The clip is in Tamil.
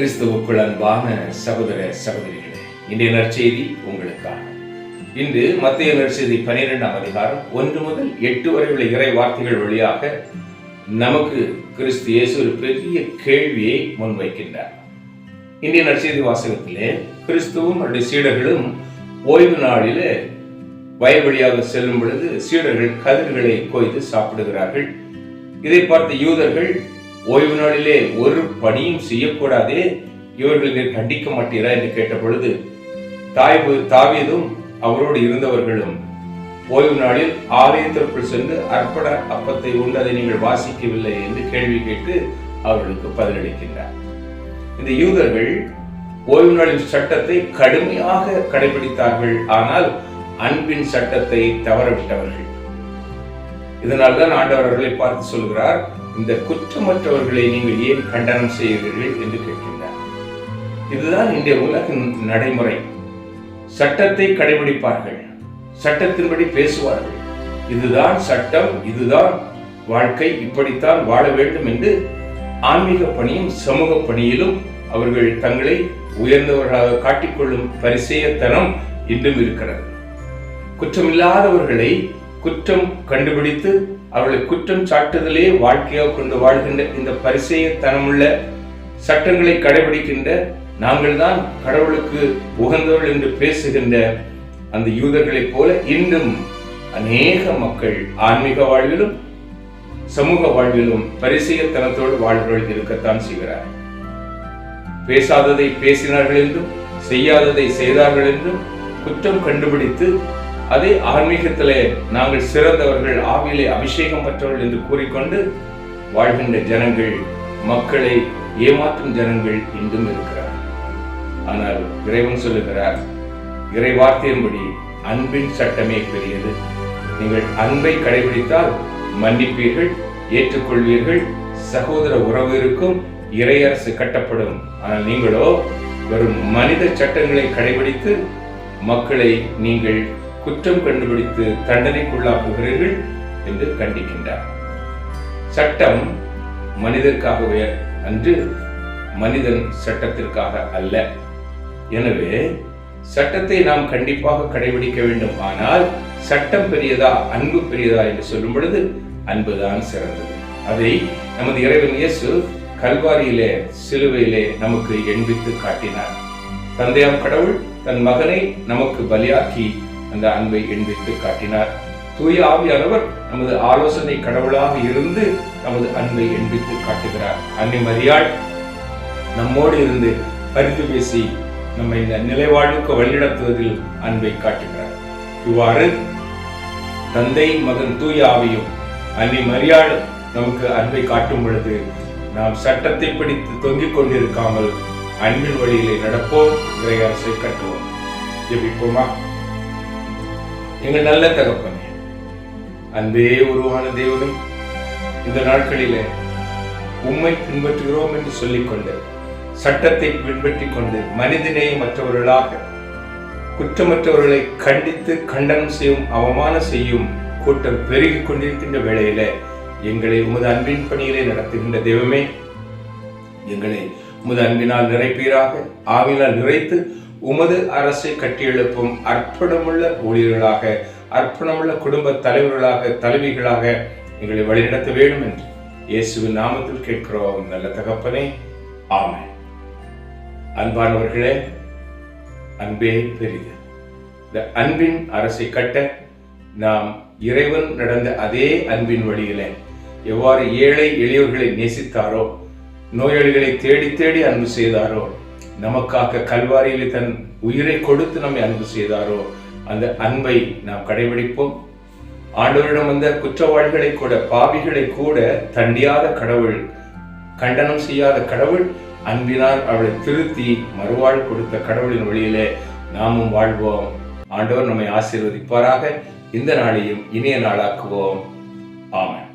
கிறிஸ்துவுக்குள் அன்பான சகோதர சகோதரிகளே இன்றைய நற்செய்தி உங்களுக்காக. இன்று மத்திய நற்செய்தி பனிரெண்டாம் அதிகாரம் ஒன்று முதல் எட்டு வரை உள்ள இறை வார்த்தைகள் வழியாக நமக்கு கிறிஸ்து இயேசு ஒரு பெரிய கேள்வியை முன்வைக்கின்றார். இந்திய நற்செய்தி வாசகத்திலே கிறிஸ்துவும் அவருடைய சீடர்களும் ஓய்வு நாளிலே வழியாக செல்லும் பொழுது சீடர்கள் கதிர்களை கொய்து சாப்பிடுகிறார்கள். இதை பார்த்த யூதர்கள் ஓய்வு நாளிலே ஒரு பணியும் செய்யக்கூடாதே. இவர்கள் நீர் கண்டிக்க மாட்டீரா என்று கேட்ட பொழுது தாய் தாவியதும் அவரோடு இருந்தவர்களும் ஓய்வு நாளில் ஆலயத்திற்குள் சென்று அர்ப்பண அப்பத்தை உண்டதை நீங்கள் வாசிக்கவில்லை என்று கேள்வி கேட்டு அவர்களுக்கு பதிலளிக்கின்றார். இந்த யூதர்கள் ஓய்வு நாளின் சட்டத்தை கடுமையாக கடைபிடித்தார்கள். ஆனால் அன்பின் சட்டத்தை தவறவிட்டவர்கள். இதனால்தான் ஆண்டவர்களை பார்த்து சொல்கிறார் இந்த குற்றமற்றவர்களை நீங்கள் ஏன் கண்டனம் செய்கிறீர்கள் என்று கேட்கின்றார். இதுதான் இன்றைய உலகின் நடைமுறை. சட்டத்தை கடைபிடிப்பார்கள். சட்டத்தின்படி பேசுவார்கள். இதுதான் சட்டம் இதுதான் வாழ்க்கை இப்படித்தான் வாழ வேண்டும் என்று ஆன்மீக பணியும் சமூக பணியிலும் அவர்கள் தங்களை உயர்ந்தவர்களாக காட்டிக்கொள்ளும் பரிசேயத்தனம் இன்றும் இருக்கிறது. குற்றமில்லாதவர்களை குற்றம் கண்டுபிடித்து அவர்களை குற்றம் சாட்டுதலே வாழ்க்கையாக கொண்டு வாழ்கின்ற இந்த பரிசேயத்தனமுள்ள சட்டங்களை கடைபிடிக்கின்ற நாங்கள் தான் கடவுளுக்கு உகந்தவர்கள் என்று பேசுகின்ற அந்த யூதர்களைப் போல இன்னும் அநேக மக்கள் ஆன்மீக வாழ்விலும் சமூக வாழ்விலும் பரிசெயத்தனத்தோடு வாழ்வர்கள் இருக்கத்தான் செய்கிறார். பேசாததை பேசினார்கள் என்றும் செய்யாததை செய்தார்கள் என்றும் குற்றம் கண்டுபிடித்து அதே ஆன்மீகத்திலே நாங்கள் சிறந்தவர்கள் ஆவியிலே அபிஷேகம் பெற்றவர்கள் என்று கூறிக்கொண்டு வாழ்கின்ற ஜனங்கள் மக்களை ஏமாற்றும் ஜனங்கள் இன்றும் இருக்கிறார். ஆனால் இறைவன் சொல்லுகிறார் இறை வார்த்தையின்படி அன்பின் சட்டமே பெரியது. நீங்கள் அன்பை கடைபிடித்தால் மன்னிப்பீர்கள் ஏற்றுக்கொள்வீர்கள் சகோதர உறவு இருக்கும் இறையரசு கட்டப்படும். ஆனால் நீங்களோ வெறும் மனித சட்டங்களை கடைபிடித்து மக்களை நீங்கள் குற்றம் கண்டுபிடித்து தண்டனைக்குள்ளாக்குகிறீர்கள் என்று கண்டிக்கின்றார். சட்டம் மனிதர்க்காகவே அன்று மனிதன் சட்டத்திற்காக அல்ல. எனவே சட்டத்தை நாம் கண்டிப்பாக கடைபிடிக்க வேண்டும். ஆனால் சட்டம் பெரியதா அன்பு பெரியதா என்று சொல்லும் பொழுது அன்புதான் சிறந்தது. அதை நமது இறைவன் இயேசு கல்வாரியிலே சிலுவையிலே நமக்கு எண்பித்து காட்டினார். தந்தையாம் கடவுள் தன் மகனை நமக்கு பலியாக்கி அந்த அன்பை எண்பித்து காட்டினார். தூய ஆவியானவர் நமது ஆலோசனை கடவுளாக இருந்து நமது அன்பை எண்பித்து காட்டுகிறார். அன்னை மரியாள் நம்மோடு இருந்து பரிந்து பேசி நம்மை இந்த நிலைவாழ்வுக்கு வழிநடத்துவதில் அன்பை காட்டுகிறார். இவ்வாறு தந்தை மகன் தூய ஆவியும் அன்னை மரியாள் நமக்கு அன்பை காட்டும் பொழுது நாம் சட்டத்தை பிடித்து தொங்கிக் கொண்டிருக்காமல் அன்பின் வழியிலே நடப்போம். இறையரசை கட்டுவோம். ஜெபிப்போமா? எங்கள் நல்ல தகப்பனே அன்பே உருவான தேவனே இந்த நாட்களிலே உம்மை பின்பற்றுகிறோம் என்று சொல்லிக்கொண்டு சட்டத்தை பின்பற்றிக் கொண்டு மனிதநேயம் மற்றவர்களாக குற்றமற்றவர்களை கண்டித்து கண்டனம் செய்யும் அவமானம் செய்யும் கூட்டம் பெருகிக் கொண்டிருக்கின்ற வேளையில எங்களை உமது அன்பின் பணியிலே நடத்துகின்ற தெய்வமே எங்களை உமது அன்பினால் நிறைப்பீராக ஆவினால் நிறைத்து உமது அரசை கட்டியெழுப்பும் அர்ப்பணமுள்ள ஊழியர்களாக அர்ப்பணமுள்ள குடும்ப தலைவர்களாக தலைவிகளாக எங்களை வழிநடத்த வேண்டும் என்று இயேசுவின் நாமத்தில் கேட்கிறோம். நல்ல தகப்பனே ஆமை அன்பானவர்களே அன்பே பெரிது இந்த அன்பின் அரசை கட்ட நாம் இறைவன் நடந்த அதே அன்பின் வழியில எவ்வாறு ஏழை எளியவர்களை நேசித்தாரோ நோயாளிகளை தேடி தேடி அன்பு செய்தாரோ நமக்காக கல்வாரியில் தன் உயிரை கொடுத்து நம்மை அன்பு செய்தாரோ அந்த அன்பை நாம் கடைபிடிப்போம். ஆண்டவரிடம் வந்த குற்றவாளிகளை கூட பாவிகளை கூட தண்டியாத கடவுள் கண்டனம் செய்யாத கடவுள் அன்பினால் அவளை திருத்தி மறுவாழ் கொடுத்த கடவுளின் வழியிலே நாமும் வாழ்வோம். ஆண்டவர் நம்மை ஆசீர்வதிப்பாராக. இந்த நாளையும் இனிய நாளாக்குவோம். ஆமன்.